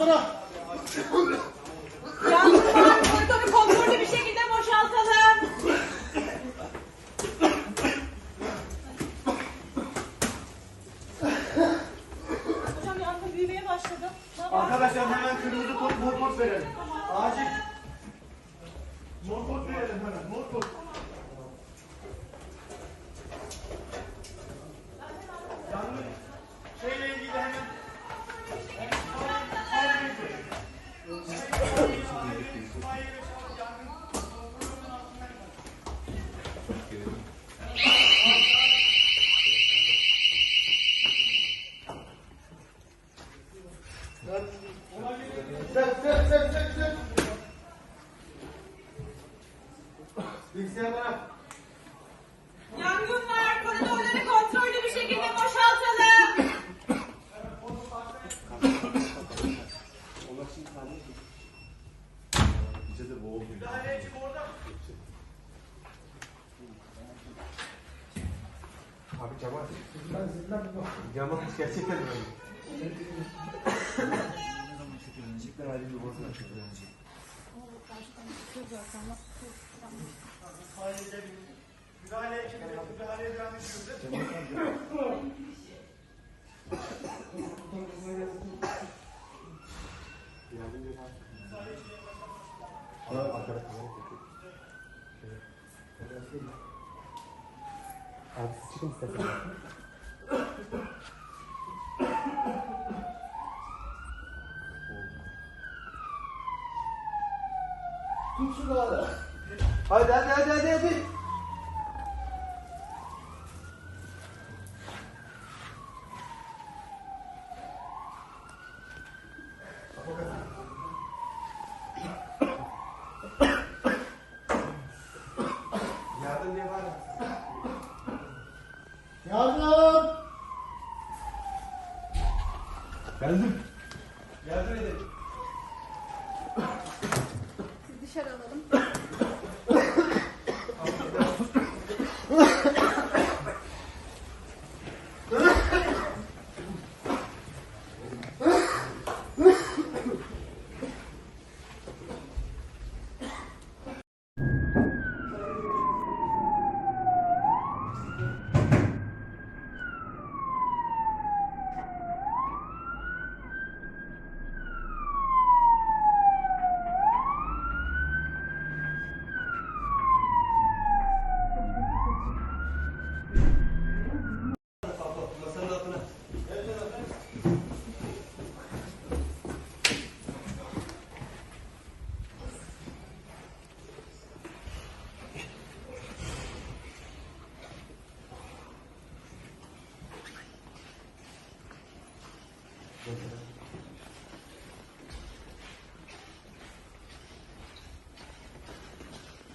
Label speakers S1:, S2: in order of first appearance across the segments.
S1: dolaplara.
S2: Yangınlar koridoru kontrollü bir şekilde boşaltalım. Hocam yangın büyümeye başladı. Ne yapalım?
S1: Arkadaşlar hemen kırmızı kod, mor kod verelim. Acil. Mor kod verelim hemen, mor kod. Bilgisayar bana.
S2: Yangınlar koridorları kontrollü bir şekilde boşaltalım.
S1: Müdahale çık orada.
S3: Abi Cemal. Cemal gerçekten öyle. Gerçekten ayrı bir bozma
S1: Müdahale ekibi, müdahaleye devam ediyoruz.
S3: Abi çıkın istersen.
S1: Tut şu dağda.
S3: Hadi hadi hadi hadi hadi. Yardım ne var?
S1: Yardım.
S3: Geldim. Yardım edin.
S2: Siz dışarı alalım.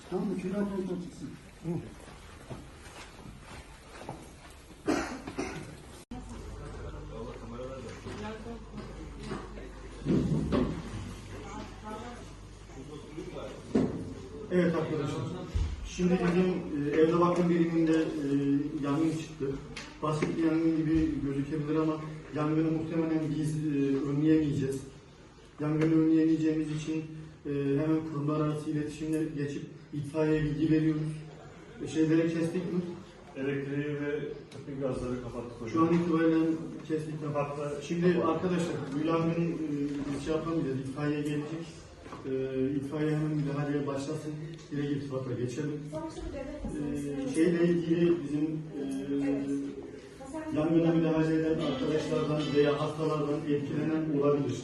S1: Tamam mı? Şuradan kontrol çıksın. Evet arkadaşlar. Şimdi bizim e, evde bakım biriminde e, yangın çıktı. Basit bir yangın gibi gözükebilir ama yangını muhtemelen biz e, önleyemeyeceğiz. Yangını önleyemeyeceğimiz için e, hemen kurumlar arası iletişimle geçip itfaiyeye bilgi veriyoruz. E, şeyleri kestik mi?
S4: Elektriği ve tüpü gazları kapattık hocam.
S1: Şu an itibaren kestik mi? Şimdi arkadaşlar bu yangını e, biz şey yapamayacağız. İtfaiye gelecek. E, itfaiye hemen müdahaleye başlasın. Direkt irtibata geçelim. E, şeyle ilgili bizim e, yangına müdahale eden arkadaşlardan veya hastalardan etkilenen olabilir.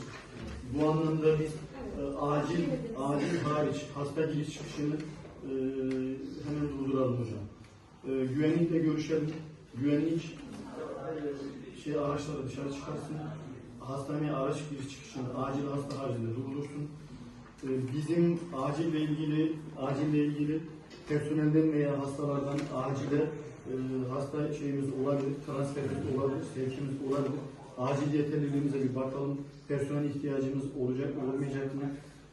S1: Bu anlamda biz e, acil, acil hariç hasta giriş çıkışını e, hemen durduralım hocam. E, güvenlikle görüşelim. Güvenlik şey araçları dışarı çıkarsın. Hastaneye araç giriş çıkışını acil hasta haricinde durdursun. E, bizim acille ilgili acille ilgili personelden veya hastalardan acile e, hasta şeyimiz olabilir, transferimiz olabilir, sevkimiz olabilir. Acil yeterliliğimize bir bakalım. Personel ihtiyacımız olacak mı, olmayacak mı?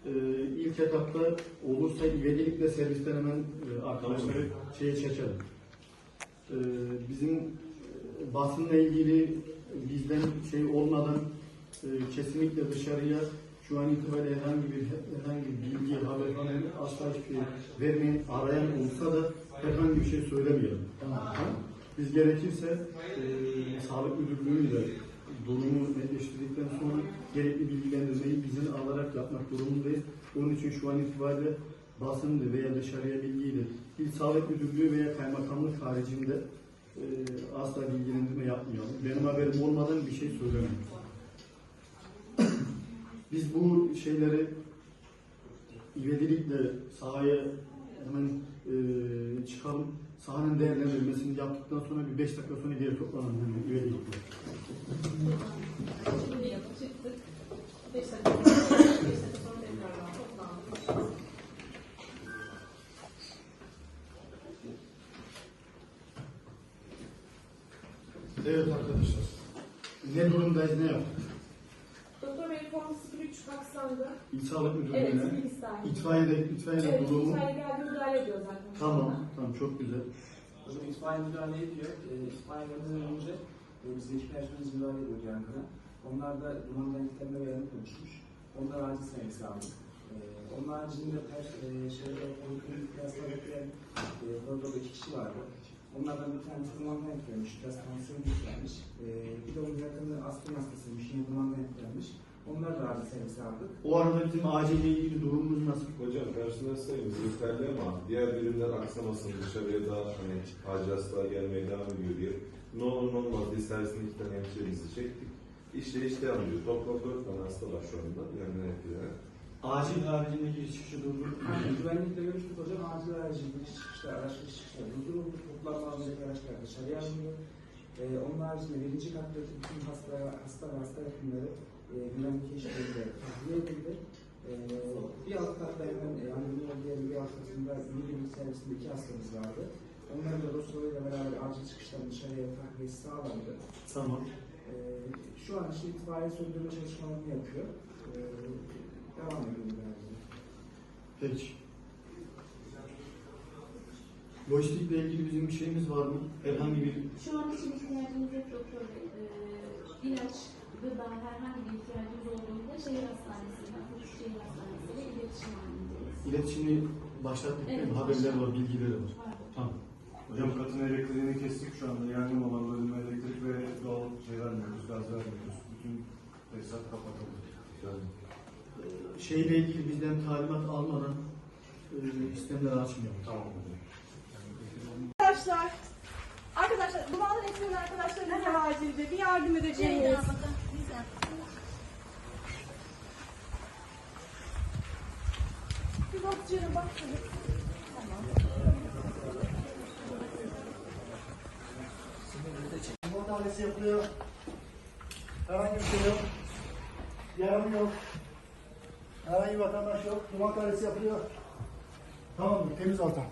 S1: E, ilk etapta olursa ivedilikle servisten hemen e, arkadaşları şeye çekelim. E, bizim e, basınla ilgili bizden şey olmadan e, kesinlikle dışarıya şu an itibariyle herhangi bir herhangi bir bilgi, haber falan asla hiçbir şey vermeyin. Arayan olsa da herhangi bir şey söylemeyelim. Tamam. mı? Biz gerekirse e, sağlık müdürlüğüyle durumu netleştirdikten sonra gerekli bilgilendirmeyi bizim alarak yapmak durumundayız. Onun için şu an itibariyle basındı veya dışarıya bilgiyle İl Sağlık Müdürlüğü veya kaymakamlık haricinde e, asla bilgilendirme yapmayalım. Benim haberim olmadan bir şey söylemem. Biz bu şeyleri ivedilikle sahaya hemen e, çıkalım. Sahanın değerlendirmesini yaptıktan sonra bir beş dakika sonra geri toplanalım hemen ivedilikle. Evet arkadaşlar. Ne durumdayız, ne yaptık? Sağlık
S5: Evet,
S1: Müdürlüğü'ne,
S5: bilgisi dahil.
S1: itfaiyede, itfaiyede
S5: Evet,
S1: durumu.
S5: itfaiye geldi müdahale ediyor zaten.
S1: Tamam, tamam çok güzel.
S6: Hocam itfaiye müdahale ediyor. E, itfaiyeden önce e, bizdeki personelimiz müdahale ediyor yangına. Onlar da dumandan yüklenme beyanı konuşmuş. Onlar acil servis aldık. E, onun haricinde per, e, şeyde, poliklinik piyasada bekleyen e, koridorda iki kişi vardı. Onlardan bir tanesi dumandan yüklenmiş, biraz tansiyon yüklenmiş. E, bir de onun yakını astım hastasıymış, yine dumandan yüklenmiş. Onlar da acil servis aldık.
S1: O arada bizim acille ilgili durumumuz nasıl?
S7: Hocam personel sayımız yeterli ama diğer birimler aksamasın dışarıya da hani acil hastalar gelmeye devam ediyor diye. Ne olur ne olmaz diye servisin iki tane hemşehrimizi çektik. İşte işte anlıyor. Toplam dört tane hasta var şu anda. Yani etkilenen.
S1: Acil haricindeki iş çıkışı durumu.
S6: Aynen, güvenlikle görüştük hocam. Acil aracın giriş çıkışlar, araç giriş çıkışlar durduruldu. Toplam alınacak araçlar dışarıya alındı. Ee, onun haricinde birinci kattaki bütün hasta, hasta ve hasta yakınları e, güvenlik işleriyle tahliye edildi. Ee, bir alt katta hemen e, Anadolu diğer bir alt katında bilim servisinde iki hastamız vardı. Onların da dosyalarıyla beraber acil çıkıştan dışarıya tahliyesi sağlandı.
S1: Tamam.
S6: Ee, şu an işte itfaiye söndürme çalışmalarını yapıyor. Ee, devam ediyor. Yani.
S1: Peki. Lojistikle ilgili bizim bir şeyimiz var mı? Herhangi bir
S8: Şu an için ihtiyacımız yok doktor. Ee, ilaç, gıda, herhangi bir ihtiyacımız olduğunda şehir hastanesiyle, Koç şehir hastanesiyle iletişim halindeyiz.
S1: iletişimi başlattık değil mi?
S8: Evet,
S1: Haberler var, bilgileri var.
S8: Var.
S1: Tamam.
S4: Hocam katın elektriğini kestik şu anda. Yangın olan bölüme elektrik ve doğal şey vermiyoruz, gaz vermiyoruz. Bütün tesisat kapatıldı.
S7: Yani
S1: Ee, Şeyle ilgili bizden talimat almadan e, sistemleri açmayalım.
S4: Tamam.
S2: Arkadaşlar, arkadaşlar, dumanın ekmeğin arkadaşlarımız var acilde. Bir yardım edeceğiz. Bir oksijene.
S9: Muhatalesi yapılıyor. Herhangi bir şey yok. Yaram yok. Herhangi bir vatandaş yok. Duman tanesi yapılıyor. Tamam mı? Temiz altan.